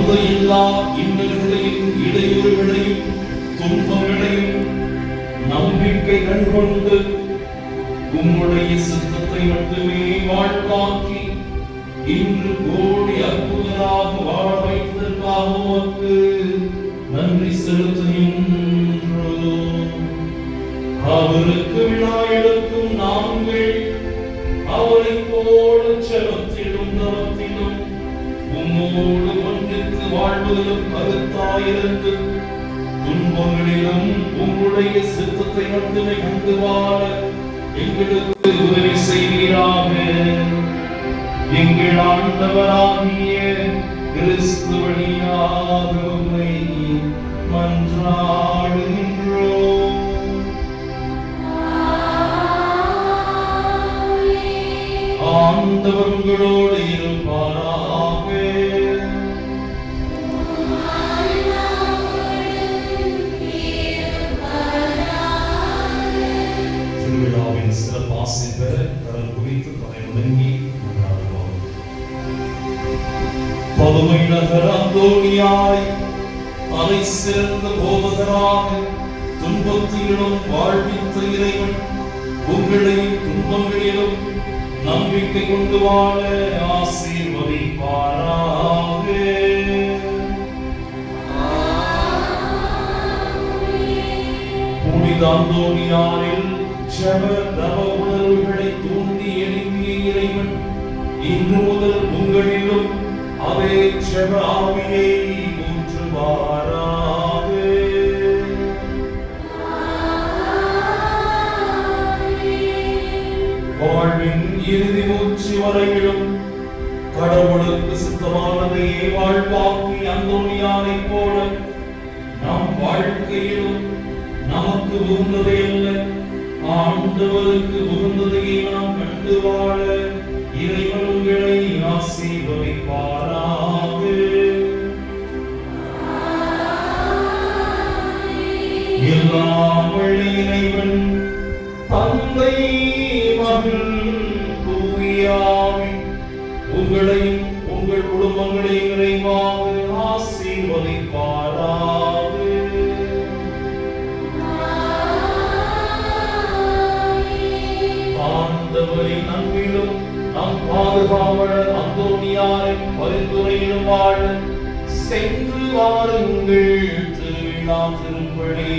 தந்தையில்லா இன்னல்களையும் இடையூறுகளையும் துன்பங்களையும் நம்பிக்கை கண்கொண்டு உம்முடைய சித்தத்தை மட்டுமே வாழ்வாக்கி இன்று கோடி அற்புதராக வாழ வைத்ததற்காக உமக்கு. நன்றி செலுத்துகின்றோம். அவருக்கு விழா எடுக்கும் நாங்கள் அவரை போல செலுத்த உம்மோடு ஒன்றித்து வாழ்வதிலும் கருத்தாயிருந்து துன்பங்களிலும் உங்களுடைய சித்தத்தை மட்டுமே கண்டு வாழ எங்களுக்கு உதவி செய்வீராக. எங்கள் ஆண்டவராகிய ஆண்டவர்களோடு இருப்பாராக திருவிழாவின் சிறப்பாசி பெற கடல் குறித்து தலை முடங்கி கொண்டாடுவோம் பதுமை நகர் அந்தோணியாய் தலை சிறந்த போதகராக துன்பத்திலும் வாழ்வித்த இறைவன் உங்களையும் துன்பங்களிலும் நம்பிக்கை கொண்டு வாழ ஆசீர்வதிப்பாராக. புனித அந்தோணியாரில் ஜெப தவ உணர்வுகளை தூண்டி எழுப்பிய இறைவன் இன்று முதல் உங்களிலும் அதே ஜெப ஆவியை இறுதி மூச்சு வரையிலும் கடவுளுக்கு சுத்தமானதையே வாழ்வாக்கி அந்தோனியானை போல நம் வாழ்க்கையிலும் நமக்கு உகந்ததை அல்ல ஆண்டவருக்கு உகந்ததையே நாம் கண்டு வாழ இறைவன் உங்களை ஆசீர்வதிப்பாராக. எல்லாம் வல்ல இறைவன் தந்தை மகன் உங்களையும் உங்கள் குடும்பங்களையும் நிறைவாக ஆசீர்வதிப்பாராக. ஆண்டவரின் அன்பிலும் நம் பாதுகாவலர் அந்தோனியாரின் பரிந்துரையிலும் வாழ சென்று வாருங்கள். திருவிழா திருப்படி